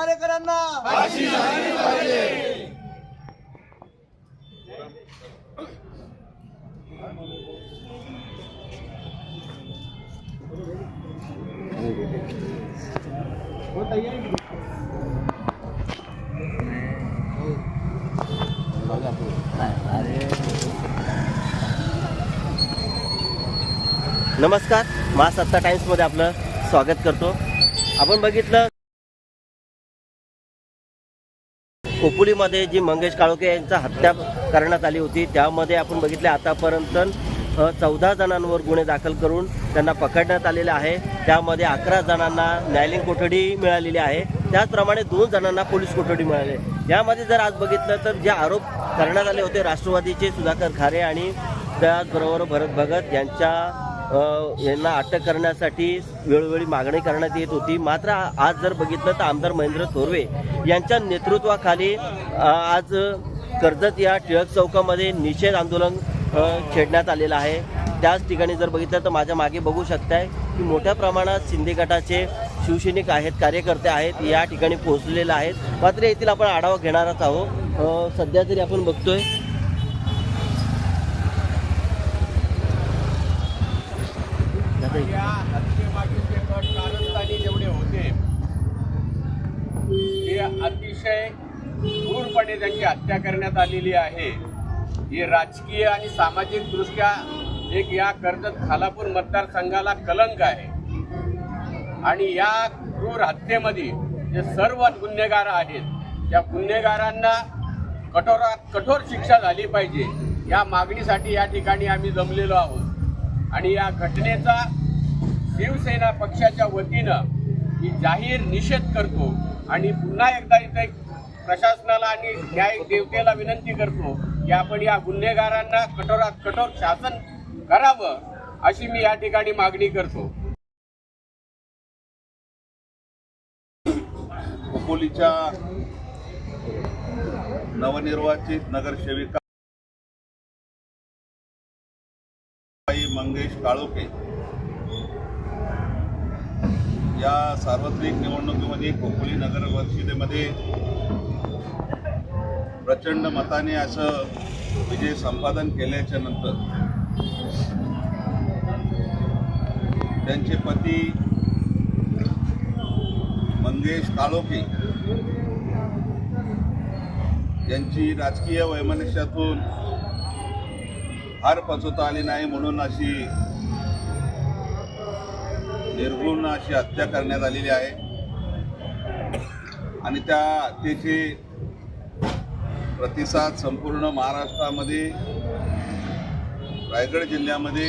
मारेकरांना नमस्कार महासत्ता टाइम्समध्ये आपलं स्वागत करतो. आपण बघितलं कोपुलीमध्ये जी मंगेश काळोखे यांचा हत्या करण्यात आली होती त्यामध्ये आपण बघितले आतापर्यंत चौदा जणांवर गुन्हे दाखल करून त्यांना पकडण्यात आलेले आहे. त्यामध्ये अकरा जणांना न्यायालयीन कोठडी मिळालेली आहे. त्याचप्रमाणे दोन जणांना पोलीस कोठडी मिळाली यामध्ये जर आज बघितलं तर जे आरोप करण्यात आले होते राष्ट्रवादीचे सुधाकर खारे आणि त्याचबरोबर भरत भगत यांच्या यांना अटक करण्यासाठी वेळोवेळी मागणी करण्यात येत होती. मात्र आज जर बघितलं तर आमदार महेंद्र थोरवे यांच्या नेतृत्वाखाली आज कर्जत या टिळक चौकामध्ये निषेध आंदोलन छेडण्यात आलेलं आहे. त्याच ठिकाणी जर बघितलं तर माझ्या मागे बघू शकताय की मोठ्या प्रमाणात शिंदे गटाचे शिवसैनिक आहेत कार्यकर्ते आहेत या ठिकाणी पोहोचलेले आहेत. मात्र येथील आपण आढावा घेणारच आहोत. सध्या तरी आपण बघतोय या हत्येमागील जे कट कारस्थानी जेवढे होते ते अतिशय क्रूरपणे त्यांची हत्या करण्यात आलेली आहे. ही राजकीय आणि सामाजिक दृष्ट्या एक या कर्जत खालापूर मतदारसंघाला कलंक आहे. आणि या क्रूर हत्येमध्ये जे सर्व गुन्हेगार आहेत त्या गुन्हेगारांना कठोरात कठोर शिक्षा झाली पाहिजे. या मागणीसाठी या ठिकाणी आम्ही जमलेलो आहोत. आणि या घटनेचा शिवसेना पक्षाच्या वतीनं मी जाहीर निषेध करतो आणि पुन्हा एकदा इथे प्रशासनाला आणि न्याय देवतेला विनंती करतो की आपण या गुन्हेगारांना कठोरात कठोर शासन करावं अशी मी या ठिकाणी मागणी करतो. अकोलीच्या नवनिर्वाचित नगरसेविका मंगेश काळोखे या सार्वत्रिक निवडणुकीमध्ये खोपोली नगर परिषदेमध्ये प्रचंड मताने असं विजय संपादन केल्याच्यानंतर त्यांचे पती मंगेश काळोखे यांची राजकीय वैमनस्यातून हार पचवता आली नाही म्हणून अशी निर्गुण अशी हत्या करण्यात आलेली आहे. आणि त्या हत्येचे प्रतिसाद संपूर्ण महाराष्ट्रामध्ये रायगड जिल्ह्यामध्ये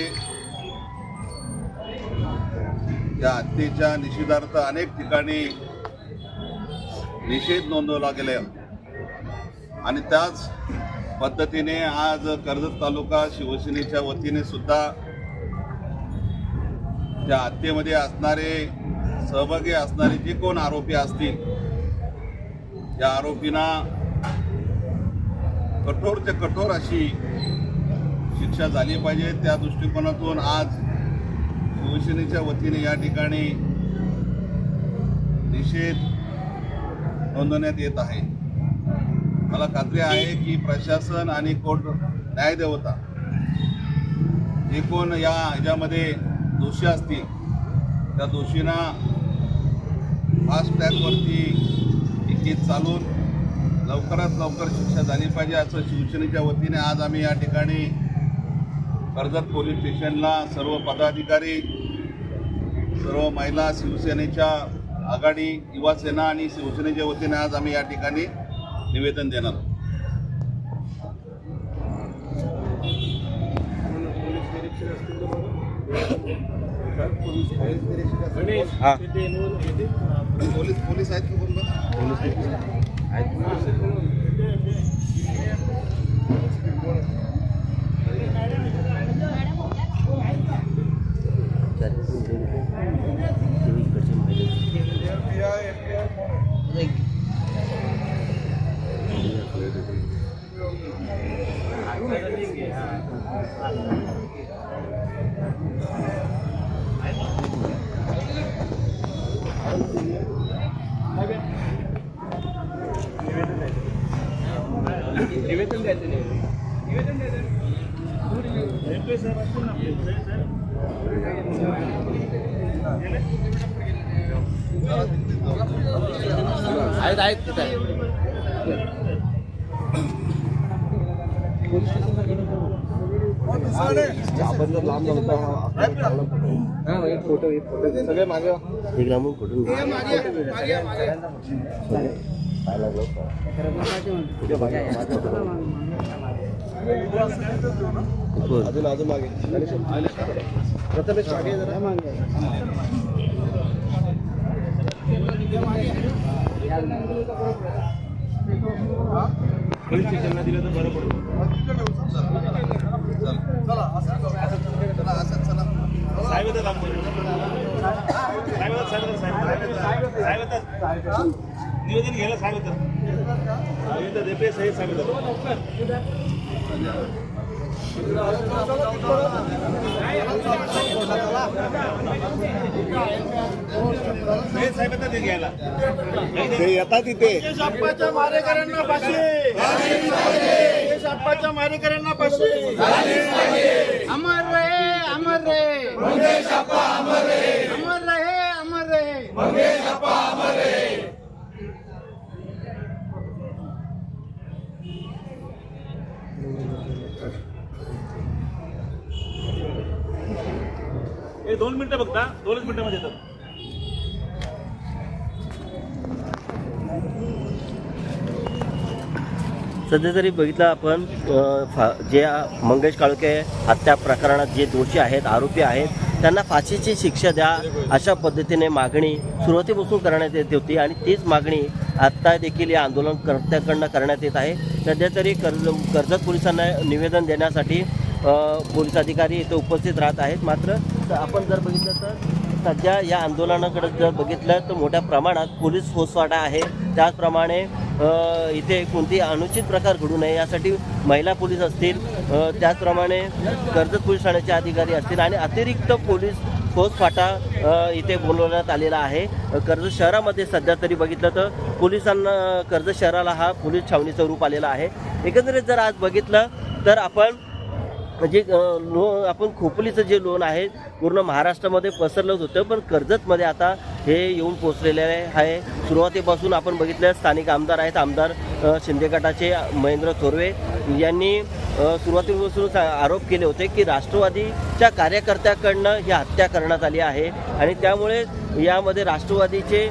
त्या हत्येच्या निषेधार्थ अनेक ठिकाणी निषेध नोंदवला गेला आणि त्याच पद्धतीने आज कर्जत तालुका शिवसेनेच्या वतीने सुद्धा त्या हत्येमध्ये असणारे सहभागी असणारे जे कोण आरोपी असतील त्या आरोपींना कठोर ते कठोर अशी शिक्षा झाली पाहिजे. त्या दृष्टिकोनातून आज शिवसेनेच्या वतीने या ठिकाणी निषेध नोंदवण्यात येत आहे. मला खात्री आहे की प्रशासन आणि कोर्ट न्यायदेवता जे कोण या ह्याच्यामध्ये दोषी असतील. त्या दोषींना फास्ट ट्रॅकवरती तिकीट चालून लवकरात लवकर शिक्षा झाली पाहिजे असं शिवसेनेच्या वतीने आज आम्ही या ठिकाणी कर्जत पोलीस स्टेशनला सर्व पदाधिकारी सर्व महिला शिवसेनेच्या आघाडी युवा सेना आणि शिवसेनेच्या वतीने आज आम्ही या ठिकाणी निवेदन देणार आहोत. पोलीस पोलीस आहेत का कोण 哎你是 एक लांबून कुठून अजून अजून मागे प्रथमेश मागे जरा. निवेदन घ्यायला साहेब येतात सही सांगितलं साहेब येतात ते येतात तिथे अप्पाच्या मारेकऱ्यांना फाशी. मुकेश अप्पाच्या मारेकऱ्यांना फाशी. अमर रहे अमर रहे. अमर रहे अमर रहे. हे दोन मिनिटं बघता दोनच मिनिटामध्ये येतात. सध्या जरी बघितलं आपण फा जे मंगेश काळुके हत्या प्रकरणात जे दोषी आहेत आरोपी आहेत त्यांना फाशीची शिक्षा द्या अशा पद्धतीने मागणी सुरुवातीपासून करण्यात येत होती आणि तीच मागणी आत्ता देखील या आंदोलनकर्त्याकडनं करण्यात येत आहे. सध्या तरी कर्ज कर्जत पोलिसांना निवेदन देण्यासाठी पोलीस अधिकारी इथे उपस्थित राहत आहेत. मात्र आपण जर बघितलं तर सध्या या आंदोलनाकडे जर बघितलं तर मोठ्या प्रमाणात पोलीस फौजफाटा आहे. त्याचप्रमाणे इथे कोणतेही अनुचित प्रकार घडू नये यासाठी महिला पोलीस असतील त्याचप्रमाणे कर्जत पोलीस ठाण्याचे अधिकारी असतील आणि अतिरिक्त पोलीस फोर्स फाटा इथे बोलवण्यात आलेला आहे. कर्ज कर्जत शहरामध्ये सध्या तरी बघितलं तर पोलिसांना कर्जत शहराला हा पोलीस छावणीचं रूप आलेलं आहे. एकंदरीत जर आज बघितलं तर आपण म्हणजे, जे लो आपण खोपलीचं जे लोन आहे पूर्ण महाराष्ट्रामध्ये पसरलंच होतं पण कर्जतमध्ये आता हे येऊन पोचलेले आहे. सुरुवातीपासून आपण बघितलं स्थानिक आमदार आहेत आमदार शिंदे गटाचे महेंद्र थोरवे यांनी सुरुवातीपासून आरोप केले होते की राष्ट्रवादीच्या कार्यकर्त्याकडनं ही हत्या करण्यात आली आहे. आणि त्यामुळे यामध्ये राष्ट्रवादीचे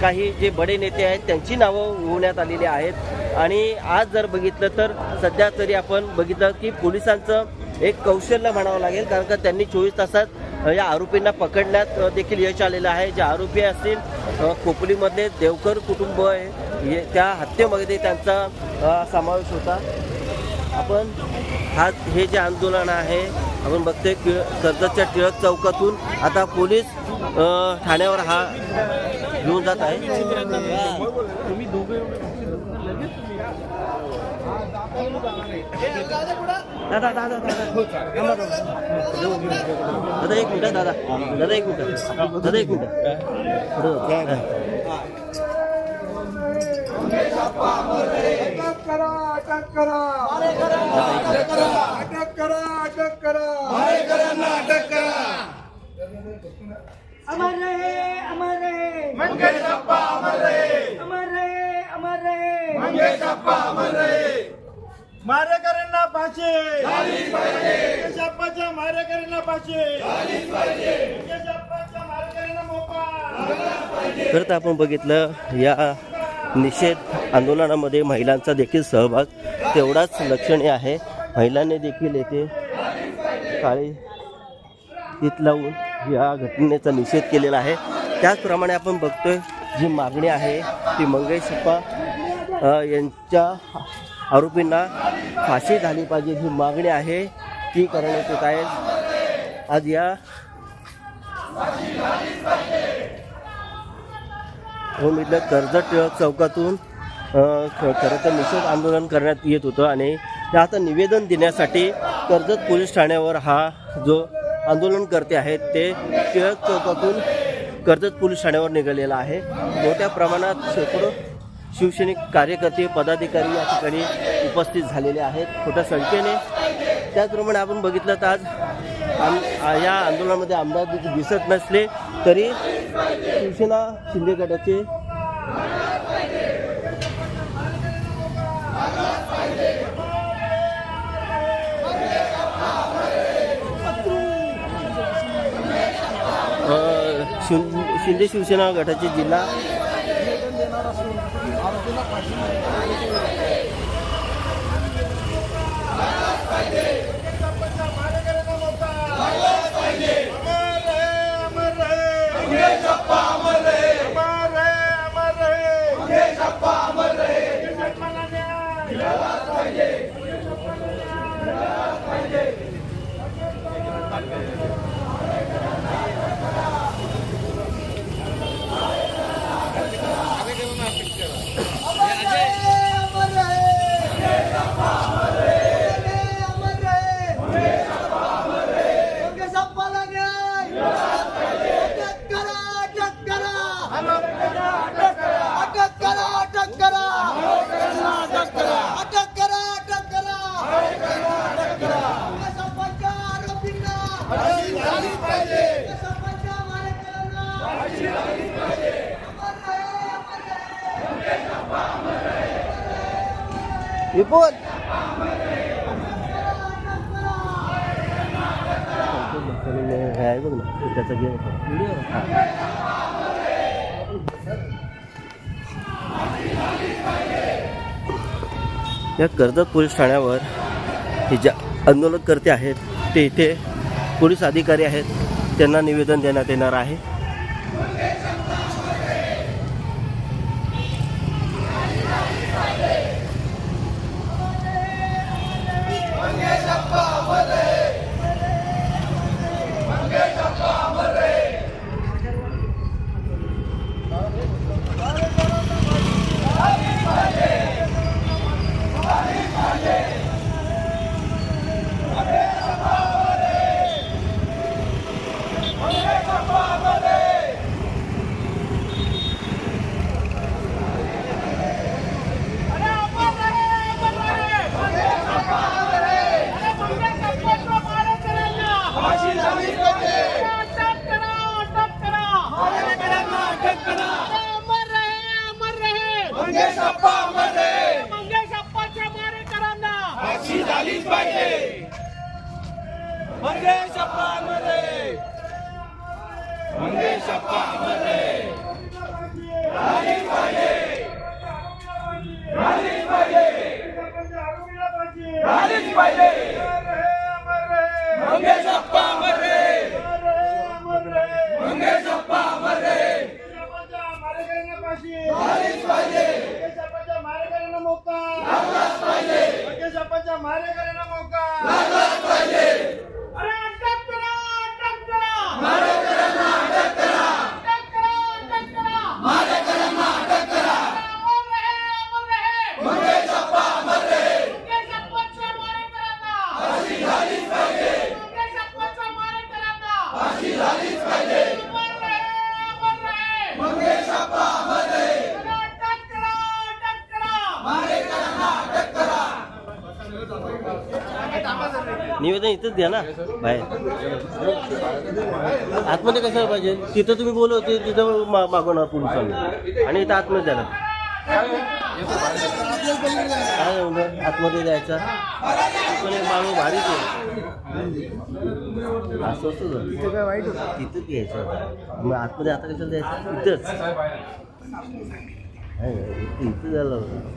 काही जे बडे नेते आहेत त्यांची नावं होण्यात आलेली आहेत. आणि आज जर बघितलं तर सध्या तरी आपण बघितलं की पोलिसांचं एक कौशल्य म्हणावं लागेल कारण का त्यांनी चोवीस तासात या आरोपींना पकडण्यात देखील यश आलेलं आहे. जे आरोपी असतील अ, देवकर कुटुंब आहे हे- त्या हत्येमध्ये त्यांचा समावेश होता. आपण हा हे जे आंदोलन आहे आपण बघतोय की कर्जतच्या टिळक चौकातून आता पोलीस ठाण्यावर हा घेऊन जात आहे. दादा दादा दादा. दादा एक मिनिट दादा. दादा एक मिनिट. दादा एक मिनिट. पुढं जा. अटक करा अटक करा अटक करा अटक करा अटक करा अमर रहे अमर रहे मंगेश अप्पा अमर रहे अमर रहे अमर रहे मंगेश अप्पा अमर रहे मारेकऱ्यांना फाशी. मंगेश अप्पाच्या मारेकऱ्यांना फाशी. अप्पाच्या मारेकऱ्यांना मोका तर आपण बघितलं या निषेध आंदोलनामध्ये महिलांचा देखील सहभाग तेवढाच लक्षणीय आहे. महिलांनी देखील येथे काळी ईत लावून या घटनेचा निषेध केलेला आहे. त्याचप्रमाणे आपण बघतोय जी मागणी आहे ती मंगेशप्पा यांच्या आरोपींना फाशी झाली पाहिजे ही मागणी आहे. ती करण्यात येत आहे. आज या म्हणून कर्जत टिळक चौकातून खरं तर निषेध आंदोलन करण्यात येत होतं आणि ते आता निवेदन देण्यासाठी कर्जत पोलीस ठाण्यावर हा जो आंदोलन करते आहेत ते टिळक चौकातून कर्जत पोलीस ठाण्यावर निघालेला आहे. मोठ्या प्रमाणात शेकडो शिवसैनिक कार्यकर्ते पदाधिकारी या ठिकाणी उपस्थित झालेले आहेत. मोठ्या संख्येने. त्याचप्रमाणे आपण बघितलं तर आज आम या आंदोलनामध्ये आमदार दिसत नसले तरी शिवसेना शिंदे गटाचे शिंदे शिवसेना गटाचे जिल्हा palma dele. हे आहे बघ ना त्याचा या कर्जत पोलीस ठाण्यावर हे ज्या आंदोलनकर्ते आहेत ते इथे पोलीस अधिकारी आहेत त्यांना निवेदन देण्यात येणार आहे. निवेदन तिथंच द्या ना. बाहेर. आतमध्ये कशाला पाहिजे? तिथं तुम्ही बोलत होते तिथं मा- मागवणार पोलिसांनी आणि इथं आतमध्ये द्यायला. काय एवढं? आतमध्ये द्यायचा? पण एक माणूस भारीच आहे. असं असतं तिथं काय वाईट होतं तिथंच घ्यायचं मग आतमध्ये आता कशाला द्यायचं? तिथंच आहे इथं इथं झालं होतं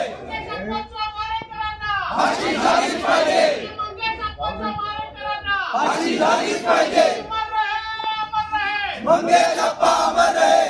फाशी झालीच पाहिजे फाशी झालीच पाहिजे मंगेश अप्पा अमर आहे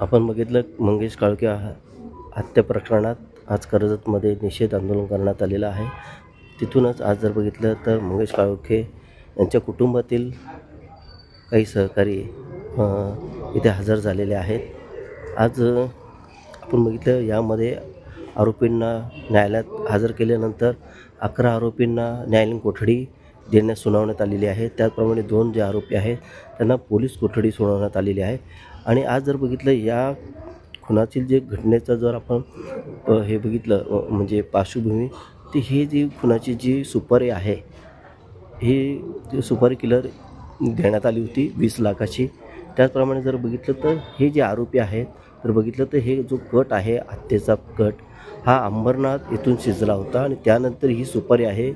आपण बघितलं मंगेश काळके हा- हत्या प्रकरणात आज कर्जतमध्ये निषेध आंदोलन करण्यात आलेलं आहे. तिथूनच आज जर बघितलं तर मंगेश काळके यांच्या कुटुंबातील काही सहकारी इथे हजर झालेले आहेत. आज आपण बघितलं यामध्ये आरोपींना न्यायालयात हजर केल्यानंतर अकरा आरोपींना न्यायालयीन कोठडी देण्यास सुनावण्यात आलेली आहे. त्याचप्रमाणे दोन जे आरोपी आहेत त्यांना पोलीस कोठडी सुनावण्यात आलेली आहे. आणि आज जर बघितलं या खुनातील जे घटनेचं जर आपण हे बघितलं म्हणजे पार्श्वभूमी ती ही जी खुनाची जी सुपारी आहे ही सुपारी किलर देण्यात आली होती वीस लाखाची. त्याचप्रमाणे जर बघितलं तर हे जे आरोपी आहेत तर बघितलं तर हे जो कट आहे हत्येचा कट हा अंबरनाथ येथून शिजला होता आणि त्यानंतर ही सुपारी आहे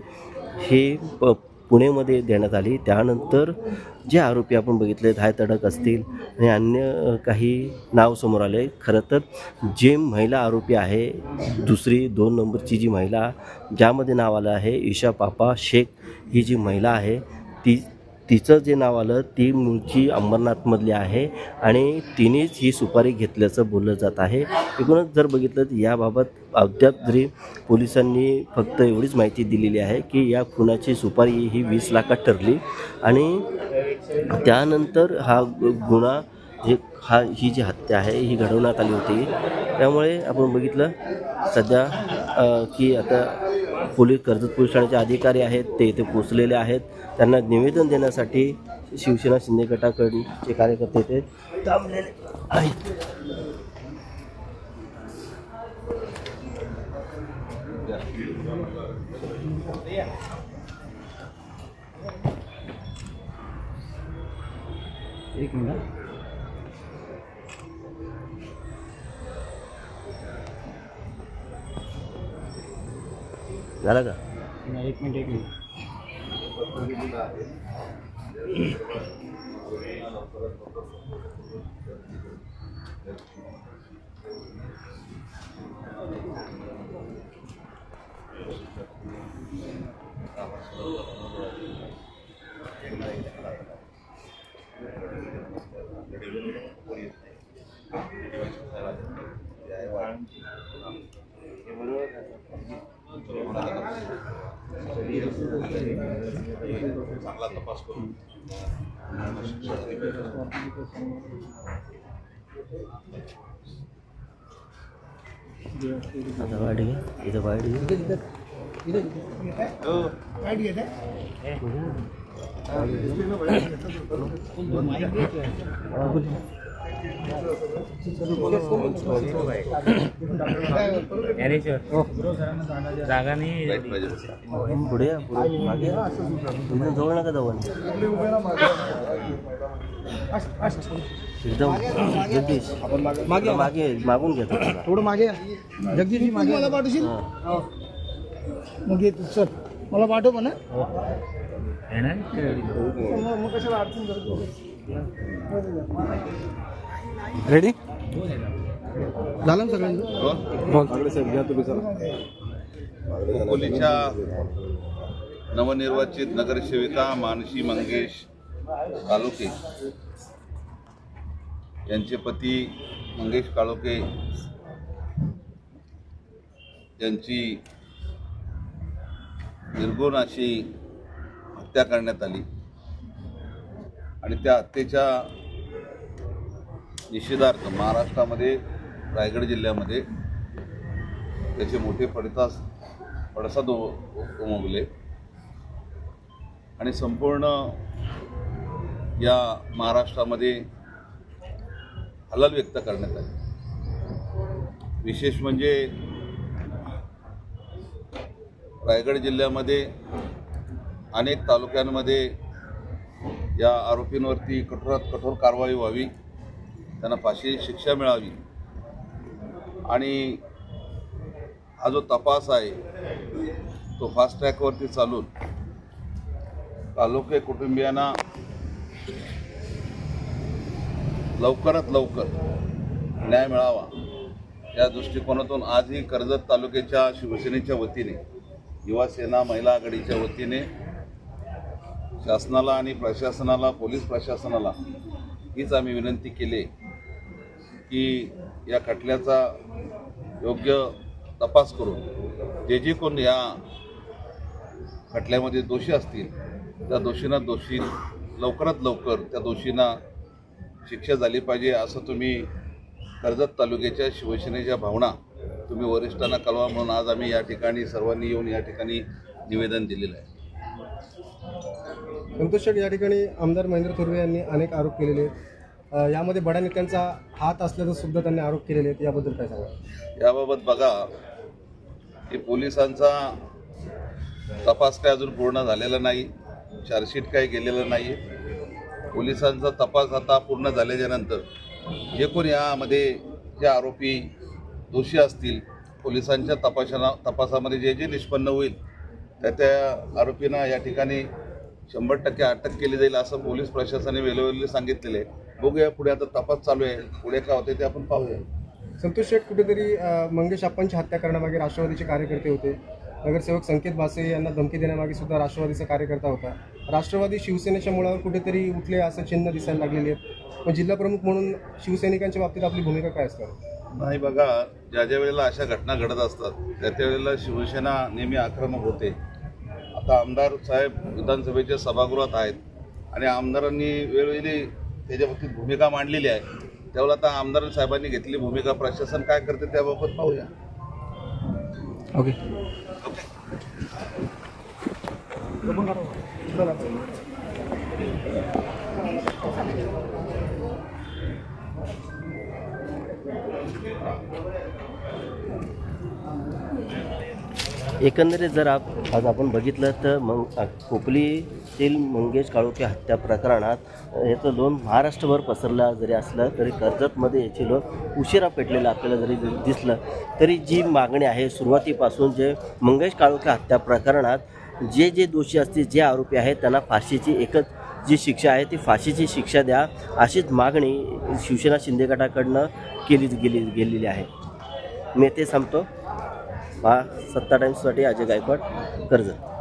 हे प पुणेमध्ये देण्यात आली. त्यानंतर जे आरोपी आपण बघितले धाय तडक असतील आणि अन्य काही नाव समोर आले खरं तर जे महिला आरोपी आहे दुसरी दोन नंबरची जी महिला ज्यामध्ये नाव आलं आहे ईशा पापा शेख ही जी महिला आहे ती तिचं जे नाव आलं ती मूळची अंबरनाथमधली आहे आणि तिनेच ही सुपारी घेतल्याचं बोललं जात आहे. एकूणच जर बघितलं तर याबाबत अद्याप जरी पोलिसांनी फक्त एवढीच माहिती दिलेली आहे की या खुनाची सुपारी ही वीस लाखात ठरली आणि त्यानंतर हा गु- गुन्हा जे हा ही जी हत्या आहे ही घडवण्यात आली होती. त्यामुळे आपण बघितलं सध्या की आता पोलीस कर्जत पोलीस ठाण्याचे अधिकारी आहेत ते इथे पोचलेले आहेत. त्यांना निवेदन देण्यासाठी शिवसेना शिंदे गटाकडचे कार्यकर्ते इथे थांबलेले आहेत. एक मिनिट झालं का? एक मिनिट एक मिनिट. चांगला तपास करून आता वाईट घे इथं वाईट घे जागा नाही. पुढे मागे या. इथून जवळ नका जाऊ एकदम जगदीश. मागे मागे मागून घेतो थोडं मागे या. जगदीशजी मागे मला पाठवशील? मग ये तू, चल. मला पाठव म्हणा मग कशाला अडचण करतो रेडी झालं सगळ्यांचं नवनिर्वाचित नगरसेविका मानसी मंगेश काळोखे यांचे पती मंगेश काळोखे यांची निर्गुण अशी हत्या करण्यात आली. आणि त्या हत्येच्या निषेधार्थ महाराष्ट्रामध्ये रायगड जिल्ह्यामध्ये त्याचे मोठे पडतास पडसाद उमगले. आणि संपूर्ण या महाराष्ट्रामध्ये हलाल व्यक्त करण्यात आले. विशेष म्हणजे रायगड जिल्ह्यामध्ये अनेक तालुक्यांमध्ये या आरोपींवरती कठोरात कठोर कारवाई व्हावी. त्यांना फाशी शिक्षा मिळावी. आणि हा जो तपास आहे तो फास्ट ट्रॅकवरती चालून तालुके कुटुंबियांना लवकरात लवकर न्याय मिळावा. या दृष्टिकोनातून आजही कर्जत तालुक्याच्या शिवसेनेच्या वतीने युवासेना महिला आघाडीच्या वतीने शासनाला आणि प्रशासनाला पोलीस प्रशासनाला हीच आम्ही विनंती केली की या खटल्याचा योग्य तपास करून जे जे कोण या खटल्यामध्ये दोषी असतील त्या दोषींना दोषी लवकरात लवकर त्या दोषींना शिक्षा झाली पाहिजे असं तुम्ही कर्जत तालुक्याच्या शिवसेनेच्या भावना तुम्ही वरिष्ठांना कळवा म्हणून आज आम्ही या ठिकाणी सर्वांनी येऊन या ठिकाणी निवेदन दिलेलं आहे. संतोष शेठ या ठिकाणी आमदार महेंद्र थोरवे यांनी अनेक आरोप केलेले आहेत. यामध्ये बड्या नेत्यांचा हात असल्याचा सुद्धा त्यांनी आरोप केलेले आहेत. याबद्दल काय सांगा याबाबत बघा की पोलिसांचा तपास काय अजून पूर्ण झालेला नाही चार्जशीट काय गेलेलं नाही. पोलिसांचा तपास आता पूर्ण झाल्याच्यानंतर जे कोण यामध्ये जे आरोपी दोषी असतील पोलिसांच्या तपासाना तपासामध्ये जे जे निष्पन्न होईल त्या त्या आरोपींना या ठिकाणी शंभर टक्के अटक केली जाईल असं पोलीस प्रशासनाने वेळोवेळी सांगितलेलं आहे. बघूया पुढे आता तपास चालू आहे. पुढे काय होते ते आपण पाहूया. संतोष शेठ कुठेतरी मंगेश अप्पांची हत्या करण्यामागे राष्ट्रवादीचे कार्यकर्ते होते. नगरसेवक संकेत भासे यांना धमकी देण्यामागे सुद्धा राष्ट्रवादीचा कार्यकर्ता होता. राष्ट्रवादी शिवसेनेच्या मुळावर कुठेतरी उठले असं चिन्ह दिसायला लागलेली आहेत. मग जिल्हा प्रमुख म्हणून शिवसैनिकांच्या बाबतीत आपली भूमिका काय असणार नाही बघा ज्या ज्या वेळेला अशा घटना घडत असतात त्या त्या वेळेला शिवसेना नेहमी आक्रमक होते. आता आमदार साहेब विधानसभेच्या सभागृहात आहेत आणि आमदारांनी वेळोवेळी त्याच्या बाबतीत भूमिका मांडलेली आहे त्यावेळेला आता आमदार साहेबांनी घेतलेली भूमिका प्रशासन काय करते त्याबाबत पाहूया. ओके एकंदरीत जर आप आज आपण बघितलं तर मग कोकलीतील मंगेश काळोखे हत्या प्रकरणात याचं लोन महाराष्ट्रभर पसरलं जरी असलं तरी कर्जतमध्ये याची लोन उशिरा पेटलेलं आपल्याला जरी दिसलं तरी जी मागणी आहे सुरुवातीपासून जे मंगेश काळोखे हत्या प्रकरणात जे जे दोषी असतील जे आरोपी आहेत त्यांना फाशीची एकच जी शिक्षा आहे ती फाशीची शिक्षा द्या अशीच मागणी शिवसेना शिंदे गटाकडनं केली गेली गेलेली आहे. मी ते सांगतो. हा सत्ता टाईम्ससाठी अजय गायकवाड कर्जत.